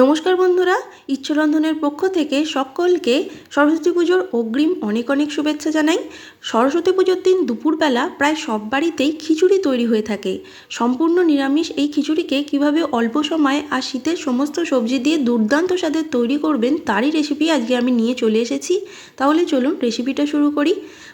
নমস্কার বন্ধুরা ইচ্ছরন্ধনের পক্ষ থেকে সকলকে সরস্বতী পুজোর অগ্রিম অনেক অনেক শুভেচ্ছা জানাই। সরস্বতী পুজোর দিন দুপুরবেলা প্রায় সব বাড়িতেই খিচুড়ি তৈরি হয়ে থাকে। সম্পূর্ণ নিরামিষ এই খিচুড়িকে কীভাবে অল্প সময়ে আর শীতের সমস্ত সবজি দিয়ে দুর্দান্ত স্বাদের তৈরি করবেন তারই রেসিপি আজকে আমি নিয়ে চলে এসেছি। তাহলে চলুন রেসিপিটা শুরু করি।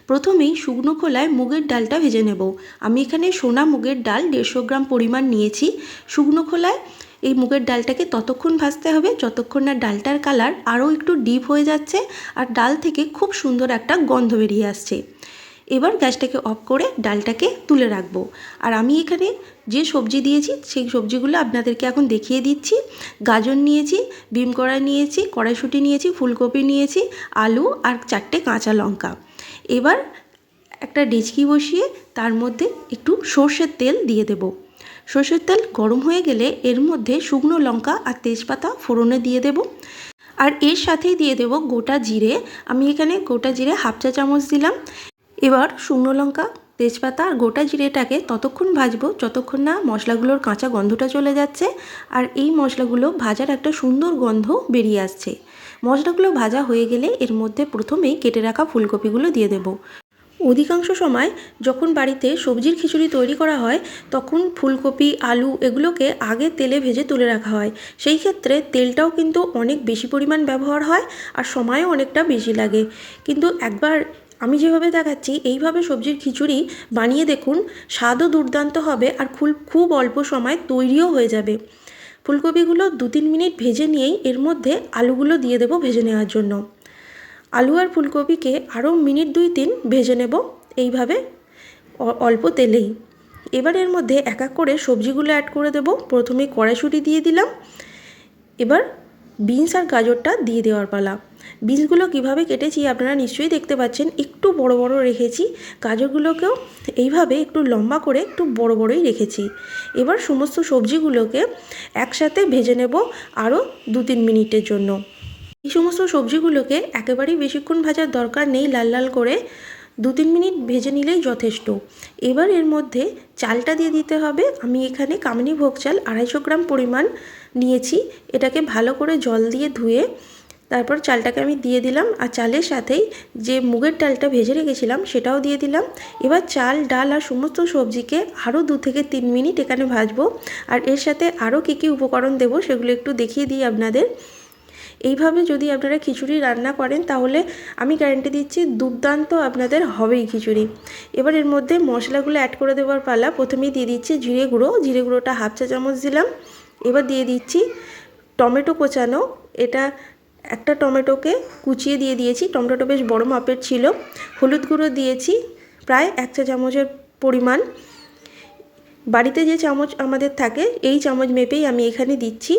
প্রথমেই শুকনো খোলায় মুগের ডালটা ভেজে নেব। আমি এখানে সোনা মুগের ডাল দেড়শো গ্রাম পরিমাণ নিয়েছি। শুকনো খোলায় এই মুগের ডালটাকে ততক্ষণ ভাজতে হবে, যতক্ষণ না ডালটার কালার আরও একটু ডিপ হয়ে যাচ্ছে আর ডাল থেকে খুব সুন্দর একটা গন্ধ বেরিয়ে আসছে। এবার গ্যাসটাকে অফ করে ডালটাকে তুলে রাখব। আর আমি এখানে যে সবজি দিয়েছি, সেই সবজিগুলো আপনাদেরকে এখন দেখিয়ে দিচ্ছি। গাজর নিয়েছি বিম কড়া নিয়েছি, কড়াইশুঁটি নিয়েছি, ফুলকপি নিয়েছি, আলু আর চারটে কাঁচা লঙ্কা। এবার একটা ডেচকি বসিয়ে তার মধ্যে একটু সর্ষের তেল দিয়ে দেবো। সর্ষের তেল গরম হয়ে গেলে এর মধ্যে শুকনো লঙ্কা আর তেজপাতা ফোড়নে দিয়ে দেব। আর এর সাথেই দিয়ে দেব গোটা জিরে। আমি এখানে গোটা জিরে হাফ চা চামচ দিলাম। এবার শুকনো লঙ্কা, তেজপাতা আর গোটা জিরেটাকে ততক্ষণ ভাজবো যতক্ষণ না মশলাগুলোর কাঁচা গন্ধটা চলে যাচ্ছে। আর এই মশলাগুলো ভাজার একটা সুন্দর গন্ধ বেরিয়ে আসছে। মশলাগুলো ভাজা হয়ে গেলে এর মধ্যে প্রথমেই কেটে রাখা ফুলকপিগুলো দিয়ে দেবো। অধিকাংশ সময় যখন বাড়িতে সবজির খিচুড়ি তৈরি করা হয়, তখন ফুলকপি, আলু এগুলোকে আগে তেলে ভেজে তুলে রাখা হয়। সেই ক্ষেত্রে তেলটাও কিন্তু অনেক বেশি পরিমাণ ব্যবহার হয় আর সময়ও অনেকটা বেশি লাগে। কিন্তু একবার আমি যেভাবে দেখাচ্ছি, এইভাবে সবজির খিচুড়ি বানিয়ে দেখুন, স্বাদও দুর্দান্ত হবে আর খুব খুব অল্প সময় তৈরিও হয়ে যাবে। ফুলকপিগুলো দু তিন মিনিট ভেজে নিয়েই এর মধ্যে আলুগুলো দিয়ে দেবো ভেজে নেওয়ার জন্য। আলু আর ফুলকপিকে আরও মিনিট দুই তিন ভেজে নেব, এইভাবে অল্প তেলেই। এবার এর মধ্যে এক এক করে সবজিগুলো অ্যাড করে দেব। প্রথমে কড়াইশুঁটি দিয়ে দিলাম। এবার বিনস আর গাজরটা দিয়ে দেওয়ার পালা। বিনসগুলো কীভাবে কেটেছি আপনারা নিশ্চয়ই দেখতে পাচ্ছেন। একটু বড় বড় রেখেছি। গাজরগুলোকেও এইভাবে একটু লম্বা করে একটু বড় বড়ই রেখেছি। এবার সমস্ত সবজিগুলোকে একসাথে ভেজে নেব আরও দু তিন মিনিটের জন্য। এই সমস্ত সবজিগুলোকে একেবারেই বেশিক্ষণ ভাজার দরকার নেই, লাল লাল করে দু তিন মিনিট ভেজে নিলেই যথেষ্ট। এবার এর মধ্যে চালটা দিয়ে দিতে হবে। আমি এখানে কামিনী ভোগ চাল আড়াইশো গ্রাম পরিমাণ নিয়েছি। এটাকে ভালো করে জল দিয়ে ধুয়ে তারপর চালটাকে আমি দিয়ে দিলাম। আর চালের সাথেই যে মুগের ডালটা ভেজে রেখেছিলাম সেটাও দিয়ে দিলাম। এবার চাল, ডাল আর সমস্ত সবজিকে আরও দু থেকে তিন মিনিট এখানে ভাজবো। আর এর সাথে আরও কী কী উপকরণ দেবো সেগুলো একটু দেখিয়ে দিই আপনাদের। এইভাবে যদি আপনারা খিচুড়ি রান্না করেন, তাহলে আমি গ্যারেন্টি দিচ্ছি দুর্দান্ত আপনাদের হবেই খিচুড়ি। এবার এর মধ্যে মশলাগুলো অ্যাড করে দেওয়ার পালা, প্রথমেই দিয়ে দিচ্ছি জিরে গুঁড়ো। জিরে গুঁড়োটা হাফ চা চামচ দিলাম। এবার দিয়ে দিচ্ছি টমেটো কোচানো। এটা একটা টমেটোকে কুচিয়ে দিয়ে দিয়েছি। টমেটোটা বেশ বড় মাপের ছিল। হলুদ গুঁড়ো দিয়েছি, প্রায় এক চা চামচের পরিমাণ। বাড়িতে যে চামচ আমাদের থাকে, এই চামচ মেপেই আমি এখানে দিচ্ছি।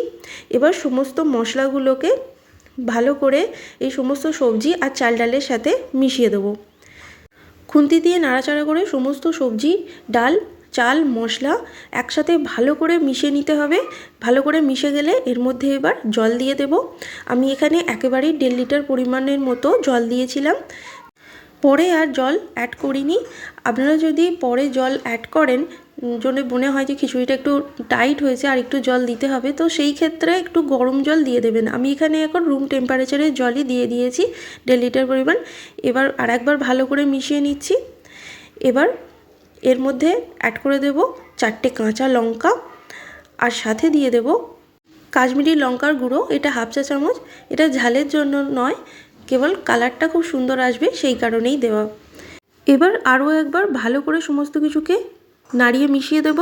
এবার সমস্ত মশলাগুলোকে ভালো করে এই সমস্ত সবজি আর চাল ডালের সাথে মিশিয়ে দেবো। খুন্তি দিয়ে নাড়াচাড়া করে সমস্ত সবজি, ডাল, চাল, মশলা একসাথে ভালো করে মিশিয়ে নিতে হবে। ভালো করে মিশে গেলে এর মধ্যে এবার জল দিয়ে দেব। আমি এখানে একেবারেই দেড় লিটার পরিমাণের মতো জল দিয়েছিলাম। পরে আর জল অ্যাড করিনি। আপনারা যদি পরে জল অ্যাড করেন জন্য মনে হয় যে খিচুড়িটা একটু টাইট হয়েছে আর একটু জল দিতে হবে। তো সেই ক্ষেত্রে একটু গরম জল দিয়ে দেবেন। আমি এখানে এখন রুম টেম্পারেচারের জলই দিয়ে দিয়েছি দেড় লিটার পরিমাণ। এবার আর একবার ভালো করে মিশিয়ে নিচ্ছি। এবার এর মধ্যে অ্যাড করে দেব চারটে কাঁচা লঙ্কা আর সাথে দিয়ে দেব কাশ্মীরি লঙ্কার গুঁড়ো। এটা হাফ চা চামচ। এটা ঝালের জন্য নয়, কেবল কালারটা খুব সুন্দর আসবে সেই কারণেই দেওয়া। এবার আরও একবার ভালো করে সমস্ত কিছুকে নাড়িয়ে মিশিয়ে দেব।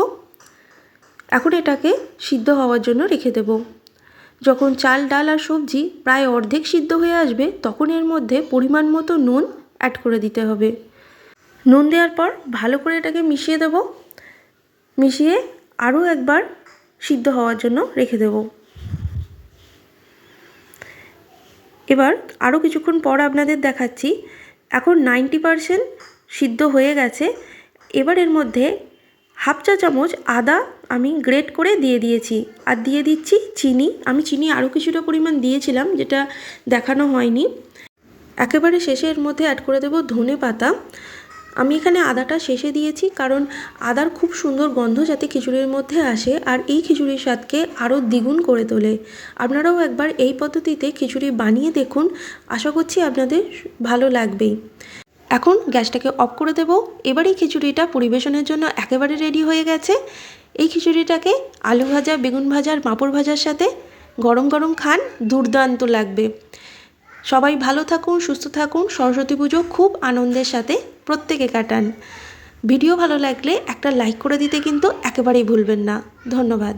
এখন এটাকে সিদ্ধ হওয়ার জন্য রেখে দেব। যখন চাল, ডাল আর সবজি প্রায় অর্ধেক সিদ্ধ হয়ে আসবে, তখন এর মধ্যে পরিমাণ মতো নুন অ্যাড করে দিতে হবে। নুন দেওয়ার পর ভালো করে এটাকে মিশিয়ে দেব। মিশিয়ে আরও একবার সিদ্ধ হওয়ার জন্য রেখে দেব। এবার আরও কিছুক্ষণ পর আপনাদের দেখাচ্ছি। এখন নাইনটি পারসেন্ট সিদ্ধ হয়ে গেছে। এবার এর মধ্যে হাফ চা চামচ আদা আমি গ্রেট করে দিয়ে দিয়েছি। আর দিয়ে দিচ্ছি চিনি। আমি চিনি আরও কিছুটা পরিমাণ দিয়েছিলাম, যেটা দেখানো হয়নি। একেবারে শেষে এর মধ্যে অ্যাড করে দেবো ধনে পাতা। আমি এখানে আদাটা শেষে দিয়েছি, কারণ আদার খুব সুন্দর গন্ধ যাতে খিচুড়ির মধ্যে আসে, আর এই খিচুড়ির স্বাদকে আরও দ্বিগুণ করে তোলে। আপনারাও একবার এই পদ্ধতিতে খিচুড়ি বানিয়ে দেখুন। আশা করছি আপনাদের ভালো লাগবেই। এখন গ্যাসটাকে অফ করে দেব। এবার এই খিচুড়িটা পরিবেশনের জন্য একেবারে রেডি হয়ে গেছে। এই খিচুড়িটাকে আলু ভাজা, বেগুন ভাজা আর পাঁপড় ভাজার সাথে গরম গরম খান, দুর্দান্ত লাগবে। সবাই ভালো থাকুন, সুস্থ থাকুন, সরস্বতী পুজো খুব আনন্দের সাথে প্রত্যেকে কাটান। ভিডিও ভালো লাগলে একটা লাইক করে দিতে কিন্তু একেবারেই ভুলবেন না। ধন্যবাদ।